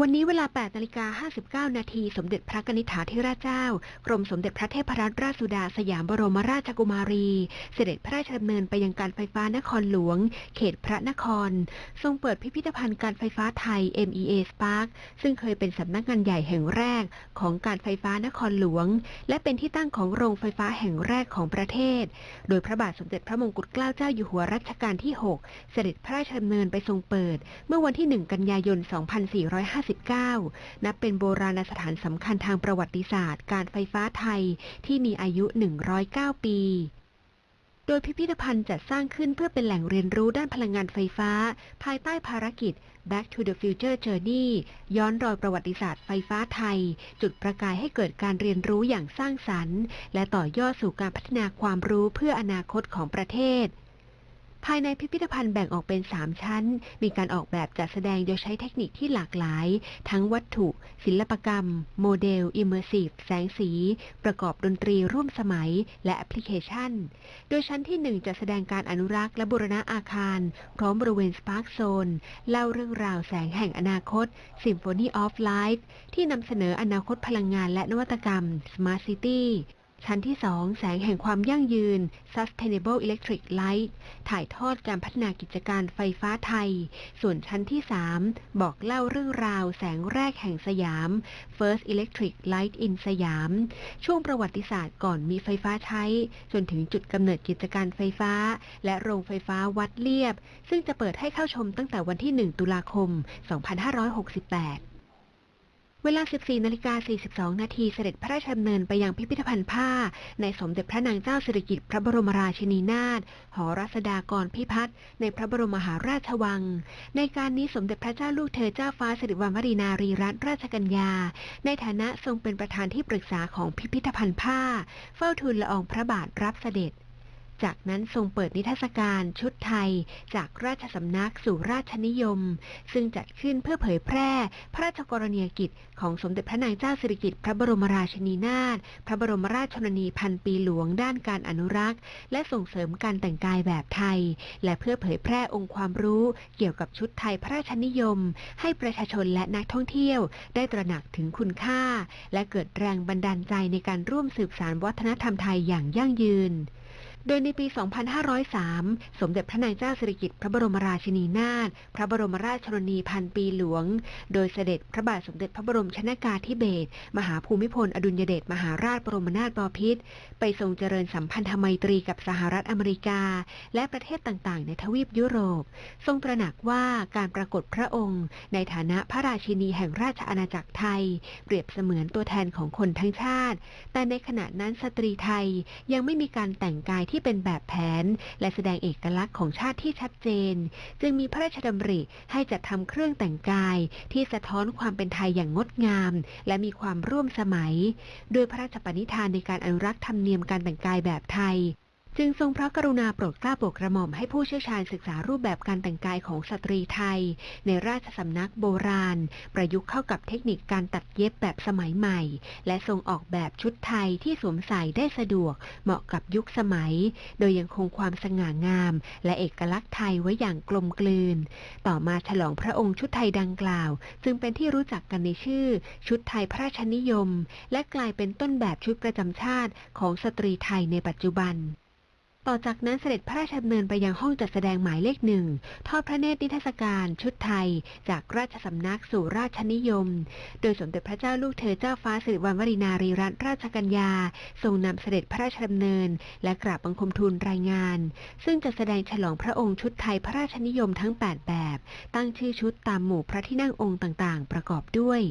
วันนี้เวลา 8 นาฬิกา 59 นาที สมเด็จพระนิธิถาธิราชเจ้า กรมสมเด็จพระเทพรัตนราชสุดาสยามบรมราชกุมารี เสด็จพระราชดำเนินไปยังการไฟฟ้านครหลวง เขตพระนคร ทรงเปิดพิพิธภัณฑ์การไฟฟ้าไทย MEA Spark ซึ่งเคยเป็นสำนักงานใหญ่แห่งแรกของการไฟฟ้านครหลวง และเป็นที่ตั้งของโรงไฟฟ้าแห่งแรกของประเทศ โดยพระบาทสมเด็จพระมงกุฎเกล้าเจ้าอยู่หัวรัชกาลที่ 6 เสด็จพระราชดำเนินไปทรงเปิด เมื่อวันที่ 1 กันยายน 2458 2459 นับเป็นโบราณสถานสำคัญทางประวัติศาสตร์ การไฟฟ้าไทยที่มีอายุ 109 ปี โดยพิพิธภัณฑ์จัดสร้างขึ้นเพื่อเป็นแหล่งเรียนรู้ด้านพลังงานไฟฟ้า ภายใต้ภารกิจ Back to the Future Journey ย้อนรอยประวัติศาสตร์ไฟฟ้าไทย จุดประกายให้เกิดการเรียนรู้อย่างสร้างสรรค์ และต่อยอดสู่การพัฒนาความรู้เพื่ออนาคตของประเทศ ภายในพิพิธภัณฑ์แบ่งออกเป็น 3 ชั้น มีการออกแบบจัดแสดงโดยใช้เทคนิคที่หลากหลาย ทั้งวัตถุ ศิลปกรรม โมเดล อิมเมอร์ซีฟ แสงสี ประกอบดนตรีร่วมสมัย และแอปพลิเคชัน โดยชั้นที่ 1จะแสดงการอนุรักษ์และบูรณะอาคาร พร้อมบริเวณสปาร์คโซน เล่าเรื่องราวแสงแห่งอนาคต Symphony of Light ที่นำเสนออนาคตพลังงานและนวัตกรรม Smart City ชั้นที่ 2 แสงแห่งความยั่งยืน Sustainable Electric Light ถ่ายทอดการพัฒนากิจการไฟฟ้าไทย ส่วนชั้นที่ 3 บอกเล่าเรื่องราวแสงแรกแห่งสยาม First Electric Light in สยาม ช่วงประวัติศาสตร์ก่อนมีไฟฟ้าใช้ จนถึงจุดกำเนิดกิจการไฟฟ้า และโรงไฟฟ้าวัดเลียบ ซึ่งจะเปิดให้เข้าชมตั้งแต่วันที่ 1 ตุลาคม 2568 เวลา 14นาฬิกา42 นาทีเสด็จพระราชดำเนินไปยังพิพิธภัณฑ์ผ้า ในสมเด็จพระนางเจ้าสิริกิติ์พระบรมราชินีนาถ หอรัศดากรพิพัฒน์ในพระบรมมหาราชวัง ในการนี้สมเด็จพระเจ้าลูกเธอเจ้าฟ้าสิริวัณวรีนารีรัตนราชกัญญา ในฐานะทรงเป็นประธานที่ปรึกษาของพิพิธภัณฑ์ผ้า เฝ้าทูลละอองพระบาทรับเสด็จ จากนั้นทรงเปิดนิทรรศการชุดไทย จากราชสำนักสู่ราชนิยม ซึ่งจัดขึ้นเพื่อเผยแพร่ พระราชกรณียกิจ ของสมเด็จพระนางเจ้าสิริกิติ์พระบรมราชินีนาถพระบรมราชชนนีพันปีหลวงด้านการอนุรักษ์ และส่งเสริมการแต่งกายแบบไทย และเพื่อเผยแพร่องค์ความรู้เกี่ยวกับชุดไทยพระราชนิยม ให้ประชาชนและนักท่องเที่ยว ได้ตระหนักถึงคุณค่า และเกิดแรงบันดาลใจในการร่วมสืบสานวัฒนธรรมไทยอย่างยั่งยืน โดยในปี 2503 สมเด็จพระนางเจ้าสิริกิติ์พระบรมราชินีนาถ พระบรมราชชนนีพันปีหลวง โดยเสด็จพระบาทสมเด็จพระบรมชนากาธิเบศร มหาภูมิพล อดุลยเดชมหาราชบรมนาถบพิตร ไปทรงเจริญสัมพันธไมตรีกับสหรัฐอเมริกา และประเทศต่างๆ ในทวีปยุโรป ทรงตระหนักว่าการปรากฏพระองค์ ในฐานะพระราชินีแห่งราชอาณาจักรไทย เปรียบเสมือนตัวแทนของคนทั้งชาติ แต่ในขณะนั้นสตรีไทยยังไม่มีการแต่งกายที่ที่เป็นแบบแผน และแสดงเอกลักษณ์ของชาติที่ชัดเจน จึงมีพระราชดำริให้จัดทำเครื่องแต่งกาย ที่สะท้อนความเป็นไทยอย่างงดงาม และมีความร่วมสมัย โดยพระราชปณิธานในการอนุรักษ์ธรรมเนียมการแต่งกายแบบไทย จึงทรงพระกรุณาโปรดเกล้าโปรดกระหม่อมให้ผู้เชี่ยวชาญศึกษารูปแบบการแต่งกายของสตรีไทย ในราชสำนักโบราณ ประยุกต์เข้ากับเทคนิคการตัดเย็บแบบสมัยใหม่ และทรงออกแบบชุดไทยที่สวมใส่ได้สะดวก เหมาะกับยุคสมัย โดยยังคงความสง่างาม และเอกลักษณ์ไทยไว้อย่างกลมกลืน ต่อมาฉลองพระองค์ชุดไทยดังกล่าว จึงเป็นที่รู้จักกันในชื่อ ชุดไทยพระราชนิยม และกลายเป็นต้นแบบชุดประจำชาติของสตรีไทยในปัจจุบัน ต่อจากนั้นเสด็จพระราชดำเนินไปยังห้องจัดแสดงหมายเลขหนึ่ง ทอดพระเนตรนิทรรศการชุดไทย จากราชสำนักสู่ราชนิยม โดยสมเด็จพระเจ้าลูกเธอเจ้าฟ้าสิริวัณวรีนารีรัตนราชกัญญา ทรงนำเสด็จพระราชดำเนิน และกราบบังคมทูลรายงาน ซึ่งจะแสดงฉลองพระองค์ชุดไทยพระราชนิยมทั้ง 8 แบบ ตั้งชื่อชุดตามหมู่พระที่นั่งองค์ต่างๆ ประกอบด้วย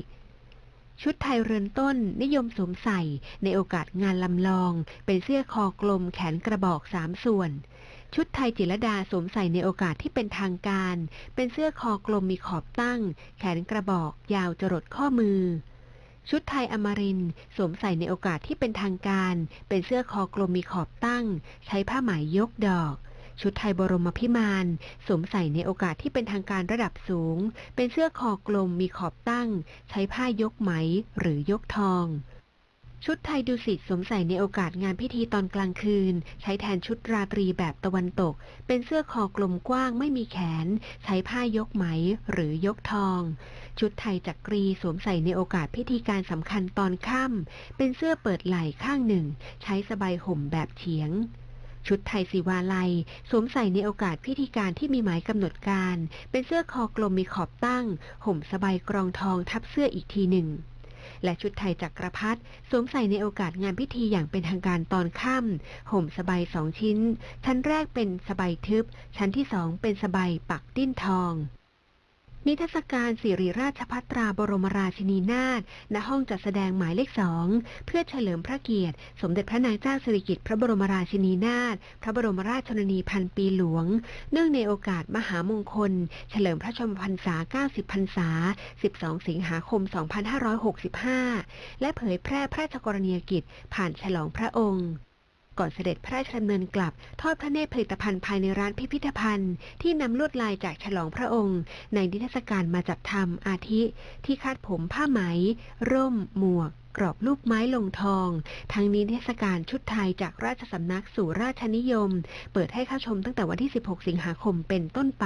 ชุดไทยเรือนต้นนิยมสวมใส่ในโอกาสงานลำลอง เป็นเสื้อคอกลมแขนกระบอกสามส่วน ชุดไทยจิรดาสวมใส่ในโอกาสที่เป็นทางการ เป็นเสื้อคอกลมมีขอบตั้ง แขนกระบอก ยาวจรดข้อมือ ชุดไทยอมรินสวมใส่ในโอกาสที่เป็นทางการ เป็นเสื้อคอกลมมีขอบตั้ง ใช้ผ้าไหมยกดอก ชุดไทยบรมพิมานสวมใส่ในโอกาสที่เป็นทางการระดับสูง เป็นเสื้อคอกลมมีขอบตั้ง ใช้ผ้ายกไหมหรือยกทอง ชุดไทยดุสิตสวมใส่ในโอกาสงานพิธีตอนกลางคืน ใช้แทนชุดราตรีแบบตะวันตก เป็นเสื้อคอกลมกว้างไม่มีแขน ใช้ผ้ายกไหมหรือยกทอง ชุดไทยจักรีสวมใส่ในโอกาสพิธีการสำคัญตอนค่ำเป็นเสื้อเปิดไหล่ข้างหนึ่ง ใช้สบายห่มแบบเฉียง ชุดไทยสีวาลัย สวมใส่ในโอกาสพิธีการที่มีหมายกำหนดการ เป็นเสื้อคอกลมมีขอบตั้ง ห่มสบายกรองทองทับเสื้ออีกทีหนึ่ง และชุดไทยจักรพรรดิสวมใส่ในโอกาสงานพิธีอย่างเป็นทางการตอนค่ำห่มสบายสองชิ้น ชั้นแรกเป็นสบายทึบ ชั้นที่สองเป็นสบายปักดิ้นทอง นิทรรศการสิริราชพัตราบรมราชินีนาถ ณ ห้องจัดแสดงหมายเลขสอง เพื่อเฉลิมพระเกียรติ สมเด็จพระนางเจ้าสิริกิติ์พระบรมราชินีนาถ พระบรมราชชนนีพันปีหลวง เนื่องในโอกาสมหามงคล เฉลิมพระชนมพรรษา 90 พรรษา 12 สิงหาคม 2565 และเผยแพร่พระราชกรณียกิจผ่านฉลองพระองค์ ก่อนเสด็จพระราชดำเนินกลับ ทอดพระเนตรผลิตภัณฑ์ภายในร้านพิพิธภัณฑ์ ที่นำลวดลายจากฉลองพระองค์ ในนิทรรศการมาจัดทำอาทิ ที่คาดผมผ้าไหม ร่ม หมวก กรอบลูกไม้ลงทอง ทั้งนี้นิทรรศการชุดไทยจากราชสำนักสู่ราชนิยม เปิดให้เข้าชมตั้งแต่วันที่ 16 สิงหาคมเป็นต้นไป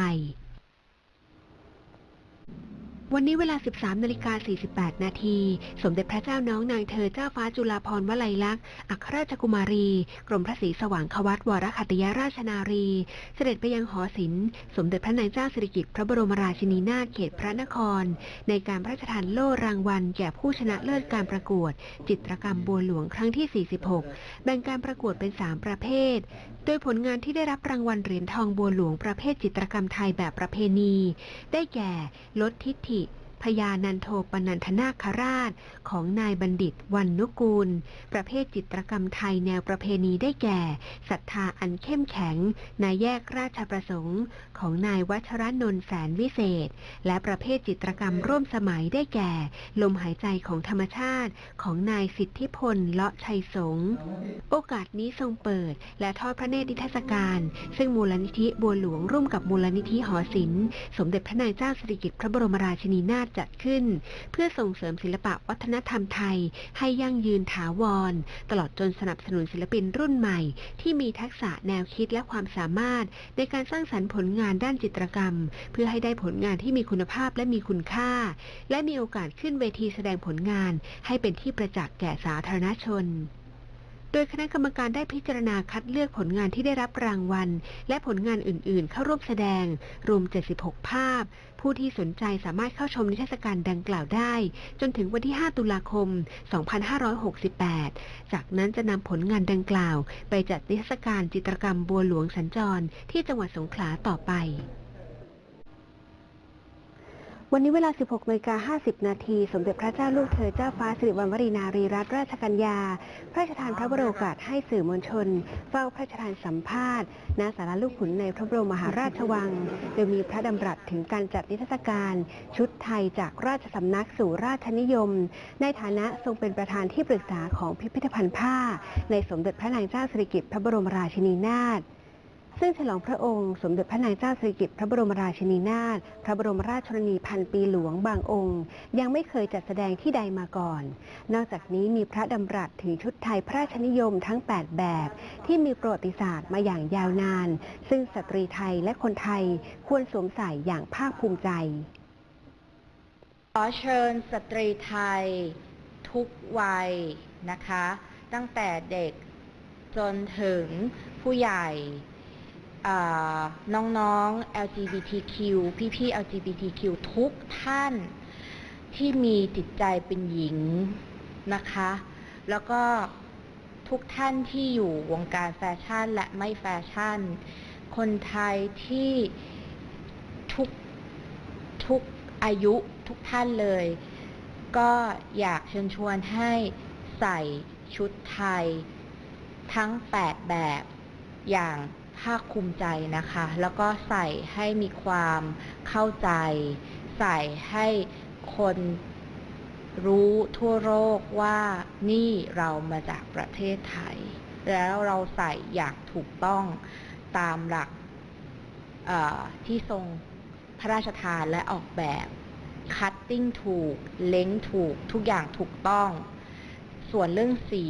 วันนี้เวลา 13นาฬิกา48 นาที สมเด็จพระเจ้าน้องนางเธอเจ้าฟ้าจุฬาภรณ์วลัยลักษณ์ อัครราชกุมารี กรมพระศรีสว่างควัตวรคัตยราชนารี เสด็จไปยังหอศิลป์สมเด็จพระนางเจ้าสิริกิติ์พระบรมราชินีนาถเขตพระนคร ในการพระราชทานโล่รางวัล แก่ผู้ชนะเลิศการประกวด จิตรกรรมบัวหลวงครั้งที่ 46 แบ่งการประกวดเป็น 3 ประเภท โดยผลงานที่ได้รับรางวัลเหรียญทองบัวหลวงประเภทจิตรกรรมไทยแบบประเพณี ได้แก่ ลดทิฐิ พญานันโทปนันทนาคราชของนายบัณฑิตวันนุกูล ประเภทจิตรกรรมไทยแนวประเพณีได้แก่ศรัทธาอันเข้มแข็งนายแยกราชประสงค์ของนายวัชรนนท์แสนวิเศษ และประเภทจิตรกรรมร่วมสมัยได้แก่ ลมหายใจของธรรมชาติของนายสิทธิพลเลาะชัยสงฆ์โอกาสนี้ทรงเปิด และทอดพระเนตรนิทรรศการ ซึ่งมูลนิธิบัวหลวงร่วมกับมูลนิธิหอศิลป์สมเด็จพระนางเจ้าสิริกิติ์พระบรมราชินีนาถถจัดขึ้น เพื่อส่งเสริมศิลปะวัฒนธรรมไทย ให้ยั่งยืนถาวร ตลอดจนสนับสนุนศิลปินรุ่นใหม่ ที่มีทักษะแนวคิดและความสามารถ ในการสร้างสรรค์ผลงานด้านจิตรกรรม เพื่อให้ได้ผลงานที่มีคุณภาพและมีคุณค่า และมีโอกาสขึ้นเวทีแสดงผลงาน ให้เป็นที่ประจักษ์แก่สาธารณชน โดยคณะกรรมการได้พิจารณาคัดเลือกผลงานที่ได้รับรางวัล และผลงานอื่น ๆ เข้าร่วมแสดง รวม 76 ภาพ ผู้ที่สนใจสามารถเข้าชมนิทรรศการดังกล่าวได้ จนถึงวันที่ 5 ตุลาคม 2568 จากนั้นจะนำผลงานดังกล่าว ไปจัดนิทรรศการจิตรกรรมบัวหลวงสัญจรที่จังหวัดสงขลาต่อไป วันนี้เวลา 16นาฬิกา50 นาที สมเด็จพระเจ้าลูกเธอเจ้าฟ้าสิริวัณวรีนารีรัตนราชกัญญา พระราชทานพระบรมโอกาสให้สื่อมวลชน เฝ้าพระราชทานสัมภาษณ์ณศาลาลูกขุนในพระบรมมหาราชวัง โดยมีพระดำรัสถึงการจัดนิทรรศการ ชุดไทยจากราชสำนักสู่ราชนิยม ในฐานะทรงเป็นประธานที่ปรึกษาของพิพิธภัณฑ์ผ้า ในสมเด็จพระนางเจ้าสิริกิติ์พระบรมราชินีนาถ ซึ่งฉลองพระองค์ สมเด็จพระนางเจ้าสิริกิติ์พระบรมราชินีนาถพระบรมราชชนนีพันปีหลวงบางองค์ ยังไม่เคยจัดแสดงที่ใดมาก่อน นอกจากนี้มีพระดำรัสถึงชุดไทยพระราชนิยมทั้ง 8 แบบ ที่มีประวัติศาสตร์มาอย่างยาวนาน ซึ่งสตรีไทยและคนไทยควรสวมใส่อย่างภาคภูมิใจขอเชิญสตรีไทย ทุกวัยนะคะ ตั้งแต่เด็กจนถึงผู้ใหญ่ น้องๆ LGBTQ พี่ๆ LGBTQ ทุกท่านที่มีจิตใจเป็นหญิงนะคะ แล้วก็ทุกท่านที่อยู่วงการแฟชั่นและไม่แฟชั่น คนไทยที่ทุกทุกอายุทุกท่านเลย ก็อยากเชิญชวนให้ใส่ชุดไทย ทั้ง 8 แบบอย่าง ภาคภูมิใจนะคะ แล้วก็ใส่ให้มีความเข้าใจ ใส่ให้คนรู้ทั่วโลกว่านี่เรามาจากประเทศไทย แล้วเราใส่อย่างถูกต้องตามหลักที่ทรงพระราชทานและออกแบบคัตติ้งถูก เล้งถูก ทุกอย่างถูกต้อง ส่วนเรื่องสี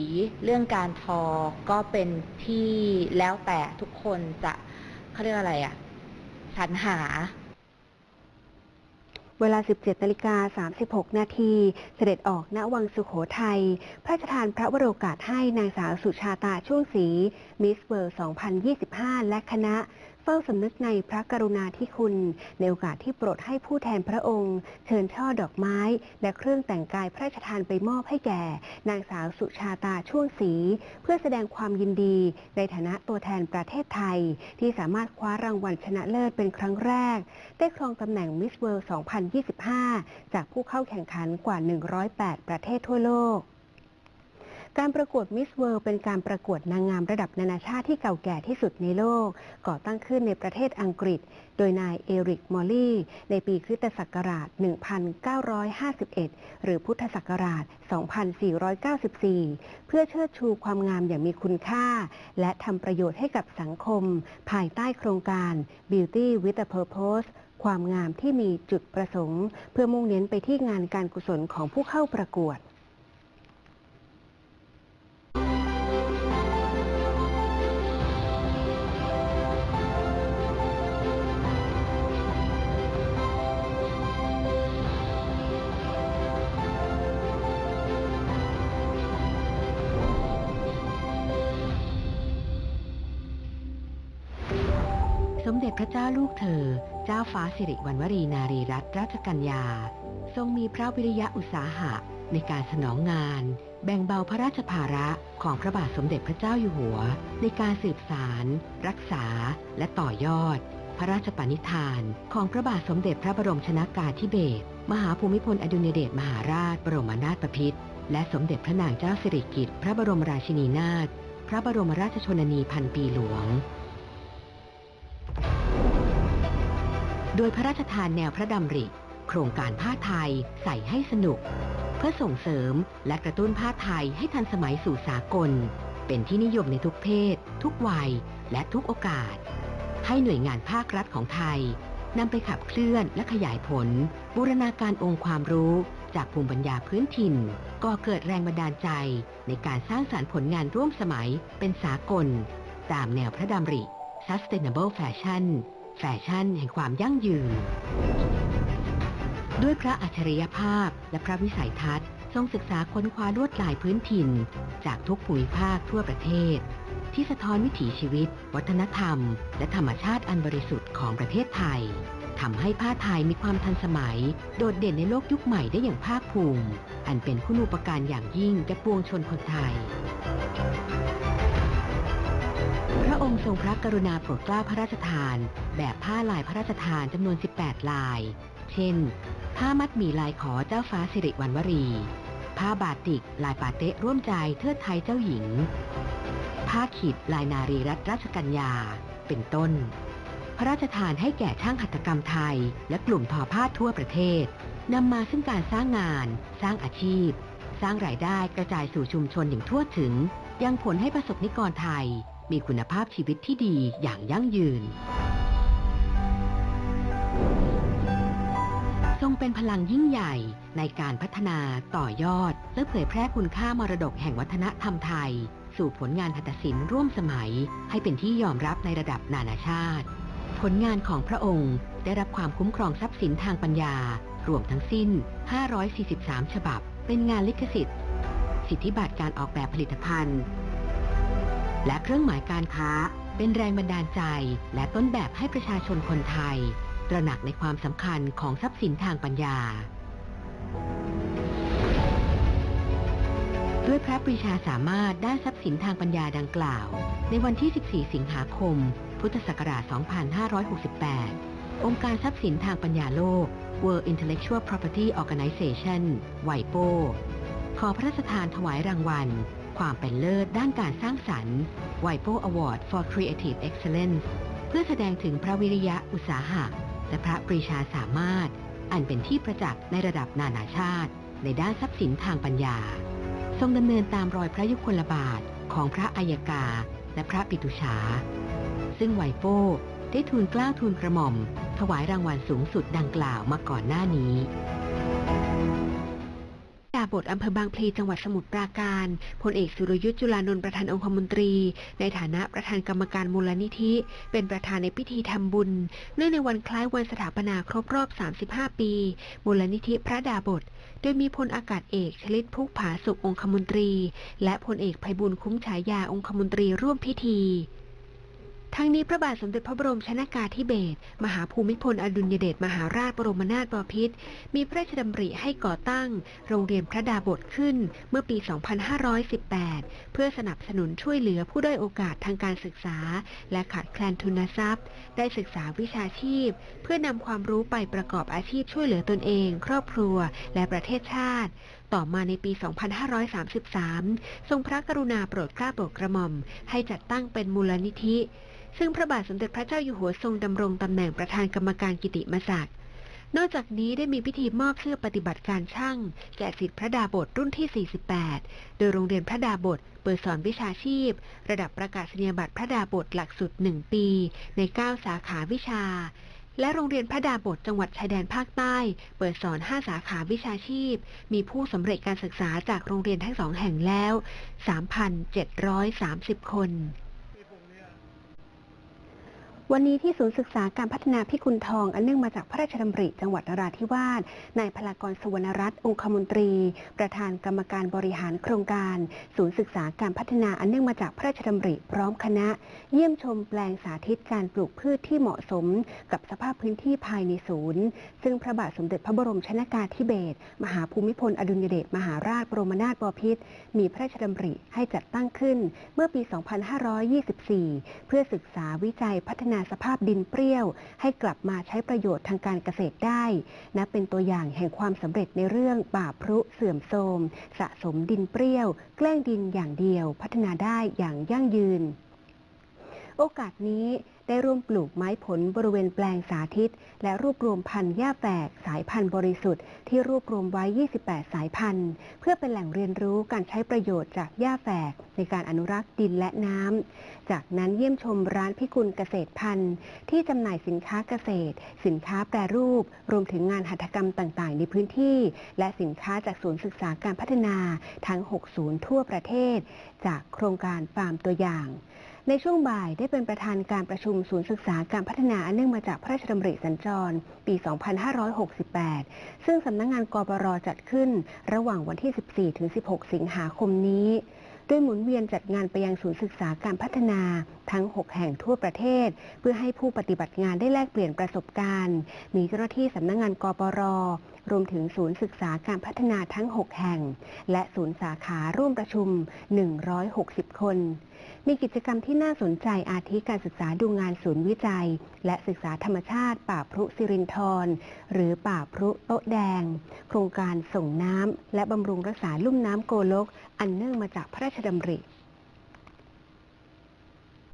เรื่องการทอก็เป็นที่แล้วแต่ทุกคนจะเขาเรียกอะไรอะสรรหา เวลา 17นาฬิกา36 นาทีเสด็จออกณวังสุโขทัย พระราชทานพระวโรกาสให้นางสาวสุชาตาช่วงศรีมิสเวิร์2025 และคณะ ฝ้าสำนึกในพระกรุณาธิคุณ ในโอกาสที่โปรดให้ผู้แทนพระองค์ เชิญช่อดอกไม้ และเครื่องแต่งกายพระราชทานไปมอบให้แก่ นางสาวสุชาตาช่วงศรีเพื่อแสดงความยินดี ในฐานะตัวแทนประเทศไทย ที่สามารถคว้ารางวัลชนะเลิศเป็นครั้งแรก ได้ครองตำแหน่งมิสเวิลด์2025 จากผู้เข้าแข่งขันกว่า 108 ประเทศทั่วโลก การประกวดมิสเวิลด์เป็นการประกวดนางงามระดับนานาชาติที่เก่าแก่ที่สุดในโลก ก่อตั้งขึ้นในประเทศอังกฤษ โดยนายเอริก มอลลี่ ในปีคริสตศักราช 1951 หรือพุทธศักราช 2494 เพื่อเชิดชูความงามอย่างมีคุณค่า และทำประโยชน์ให้กับสังคม ภายใต้โครงการ Beauty with a Purpose ความงามที่มีจุดประสงค์ เพื่อมุ่งเน้นไปที่งานการกุศลของผู้เข้าประกวด สมเด็จพระเจ้าลูกเธอ เจ้าฟ้าสิริวัณวรีนารีรัตนราชกัญญา ทรงมีพระวิริยะอุตสาหะในการสนองงาน แบ่งเบาพระราชภาระของพระบาทสมเด็จพระเจ้าอยู่หัว ในการสืบสาร รักษา และต่อยอด พระราชปณิธาน ของพระบาทสมเด็จพระบรมชนากาธิเบศรมหาภูมิพลอดุลยเดชมหาราช บรมนาถบพิตรและสมเด็จพระนางเจ้าสิริกิติ์พระบรมราชินีนาถพระบรมราชชนนีพันปีหลวง โดยพระราชทานแนวพระดำริ โครงการผ้าไทยใส่ให้สนุก เพื่อส่งเสริมและกระตุ้นผ้าไทยให้ทันสมัยสู่สากล เป็นที่นิยมในทุกเพศ ทุกวัย และทุกโอกาส ให้หน่วยงานภาครัฐของไทยนำไปขับเคลื่อนและขยายผล บูรณาการองค์ความรู้จากภูมิปัญญาพื้นถิ่นก่อเกิดแรงบันดาลใจในการสร้างสารรค์ผลงานร่วมสมัยเป็นสากล ตามแนวพระดำริ Sustainable Fashion แฟชั่นแห่งความยั่งยืน ด้วยพระอัจฉริยภาพและพระวิสัยทัศน์ทรงศึกษาค้นคว้าลวดลายพื้นถิ่น จากทุกภูมิภาคทั่วประเทศ ที่สะท้อนวิถีชีวิต วัฒนธรรม และธรรมชาติอันบริสุทธิ์ของประเทศไทยทำให้ผ้าไทยมีความทันสมัย โดดเด่นในโลกยุคใหม่ได้อย่างภาคภูมิ อันเป็นคุณูปการอย่างยิ่งแก่ปวงชนคนไทย พระองค์ทรงพระกรุณาโปรดเกล้าพระราชทาน แบบผ้าลายพระราชทานจำนวน 18 ลาย เช่น ผ้ามัดหมี่ลายขอเจ้าฟ้าสิริวัณวรี ผ้าบาติกลายปาเต๊ะร่วมใจเทิดไทยเจ้าหญิง ผ้าขีดลายนารีรัตนราชกัญญา เป็นต้น พระราชทานให้แก่ช่างหัตถกรรมไทย และกลุ่มทอผ้าทั่วประเทศนำมาซึ่งการสร้างงาน สร้างอาชีพ สร้างรายได้กระจายสู่ชุมชนอย่างทั่วถึง ยังผลให้ประสบนิกรไทย มีคุณภาพชีวิตที่ดีอย่างยั่งยืน ทรงเป็นพลังยิ่งใหญ่ในการพัฒนาต่อยอด และเผยแพร่คุณค่ามรดกแห่งวัฒนธรรมไทย สู่ผลงานหัตถศิลป์ร่วมสมัย ให้เป็นที่ยอมรับในระดับนานาชาติ ผลงานของพระองค์ได้รับความคุ้มครองทรัพย์สินทางปัญญา รวมทั้งสิ้น 543 ฉบับ เป็นงานลิขสิทธิ์ สิทธิบัตรการออกแบบผลิตภัณฑ์ และเครื่องหมายการค้าเป็นแรงบันดาลใจ และต้นแบบให้ประชาชนคนไทย ตระหนักในความสำคัญของทรัพย์สินทางปัญญา ด้วยพระปรีชาสามารถด้านทรัพย์สินทางปัญญาดังกล่าว ในวันที่ 14 สิงหาคม พุทธศักราช 2568 องค์การทรัพย์สินทางปัญญาโลก World Intellectual Property Organization ไวโปขอพระราชทานถวายรางวัล ความเป็นเลิศด้านการสร้างสรรค์ไวโป Award for Creative Excellence เพื่อแสดงถึงพระวิริยะอุตสาหะ และพระปรีชาสามารถ อันเป็นที่ประจักษ์ในระดับนานาชาติ ในด้านทรัพย์สินทางปัญญา ทรงดำเนินตามรอยพระยุคลบาทของพระอัยกา และพระปิตุฉาซึ่งไวโปได้ทูลกล้าวทูลกระหม่อม ถวายรางวัลสูงสุดดังกล่าวมาก่อนหน้านี้ บทอำเภอบางพลีจังหวัดสมุทรปราการพลเอกสุรยุทธ์จุลานนท์ประธานองคมนตรี ในฐานะประธานกรรมการมูลนิธิ เป็นประธานในพิธีทำบุญ เนื่องในวันคล้ายวันสถาปนาครบรอบ 35 ปี มูลนิธิพระดาบท โดยมีพลอากาศเอกชลิตพุกผาสุของคมนตรี และพลเอกไพบุญคุ้มฉายาองคมนตรีร่วมพิธี ทั้งนี้พระบาทสมเด็จพระบรมชนากาธิเบศรมหาภูมิพลอดุลยเดชมหาราชบรมนาถบพิตรมีพระราชดำริให้ก่อตั้ง โรงเรียนพระดาบทขึ้นเมื่อปี 2518 เพื่อสนับสนุนช่วยเหลือผู้ด้อยโอกาสทางการศึกษา และขาดแคลนทุนทรัพย์ ได้ศึกษาวิชาชีพ เพื่อนำความรู้ไปประกอบอาชีพช่วยเหลือตนเอง ครอบครัว และประเทศชาติ ต่อมาในปี 2533 ทรงพระกรุณาโปรดเกล้าโปรดกระหม่อม ให้จัดตั้งเป็นมูลนิธิ ซึ่งพระบาทสมเด็จพระเจ้าอยู่หัวทรงดำรงตำแหน่งประธานกรรมการกิติมศักดิ์นอกจากนี้ได้มีพิธีมอบเสื้อปฏิบัติการช่าง แก่สิทธิพระดาบทรุ่นที่ 48 โดยโรงเรียนพระดาบทเปิดสอนวิชาชีพ ระดับประกาศนียบัตรพระดาบทหลักสูตร1ปี ใน 9 สาขาวิชา และโรงเรียนพระดาบทจังหวัดชายแดนภาคใต้ เปิดสอน 5 สาขาวิชาชีพ มีผู้สำเร็จการศึกษาจากโรงเรียนทั้งสองแห่งแล้ว 3,730 คน วันนี้ที่ศูนย์ศึกษาการพัฒนาพิกุลทอง อันเนื่องมาจากพระราชดำริจังหวัดนราธิวาส นายพลากรสุวรรณรัตน์องคมนตรี ประธานกรรมการบริหารโครงการ ศูนย์ศึกษาการพัฒนาอันเนื่องมาจากพระราชดำริพร้อมคณะ เยี่ยมชมแปลงสาธิตการปลูกพืชที่เหมาะสม กับสภาพพื้นที่ภายในศูนย์ ซึ่งพระบาทสมเด็จพระบรมชนากาธิเบศรมหาภูมิพลอดุลยเดชมหาราชบรมนาถบพิตรมีพระราชดำริให้จัดตั้งขึ้น เมื่อปี 2524 เพื่อศึกษาวิจัยพัฒนาสภาพดินเปรี้ยว ให้กลับมาใช้ประโยชน์ทางการเกษตรได้นะเป็นตัวอย่างแห่งความสำเร็จในเรื่องป่าพรุเสื่อมโทรม สะสมดินเปรี้ยว แกล้งดินอย่างเดียว พัฒนาได้อย่างยั่งยืน โอกาสนี้ได้ร่วมปลูกไม้ผลบริเวณแปลงสาธิต และรวบรวมพันธุ์หญ้าแฝกสายพันธุ์บริสุทธิ์ที่รวบรวมไว้ 28 สายพันธุ์ เพื่อเป็นแหล่งเรียนรู้การใช้ประโยชน์จากหญ้าแฝกในการอนุรักษ์ดินและน้ำจากนั้นเยี่ยมชมร้านพิกุลเกษตรพันธุ์ ที่จำหน่ายสินค้าเกษตร สินค้าแปรรูป รวมถึงงานหัตถกรรมต่างๆ ในพื้นที่ และสินค้าจากศูนย์ศึกษาการพัฒนาทั้ง 6 ศูนย์ทั่วประเทศ จากโครงการฟาร์มตัวอย่าง ในช่วงบ่ายได้เป็นประธานการประชุมศูนย์ศึกษาการพัฒนาอันเนื่องมาจากพระราชดำริสัญจร ปี 2568 ซึ่งสำนักงงานกบรจัดขึ้น ระหว่างวันที่ 14-16 สิงหาคมนี้ ด้วยหมุนเวียนจัดงานไปยังศูนย์ศึกษาการพัฒนา ทั้ง 6 แห่งทั่วประเทศ เพื่อให้ผู้ปฏิบัติงานได้แลกเปลี่ยนประสบการณ์ มีเจ้าหน้าที่สำนักงงานกปรรวมถึงศูนย์ศึกษาการพัฒนาทั้ง 6 แห่ง และศูนย์สาขาร่วมประชุม 160 คน มีกิจกรรมที่น่าสนใจอาทิการศึกษาดูงานศูนย์วิจัย และศึกษาธรรมชาติป่าพรุสิรินทรหรือป่าพรุโต๊ะแดง โครงการส่งน้ำและบำรุงรักษาลุ่มน้ำโกลก อันเนื่องมาจากพระราชดำริ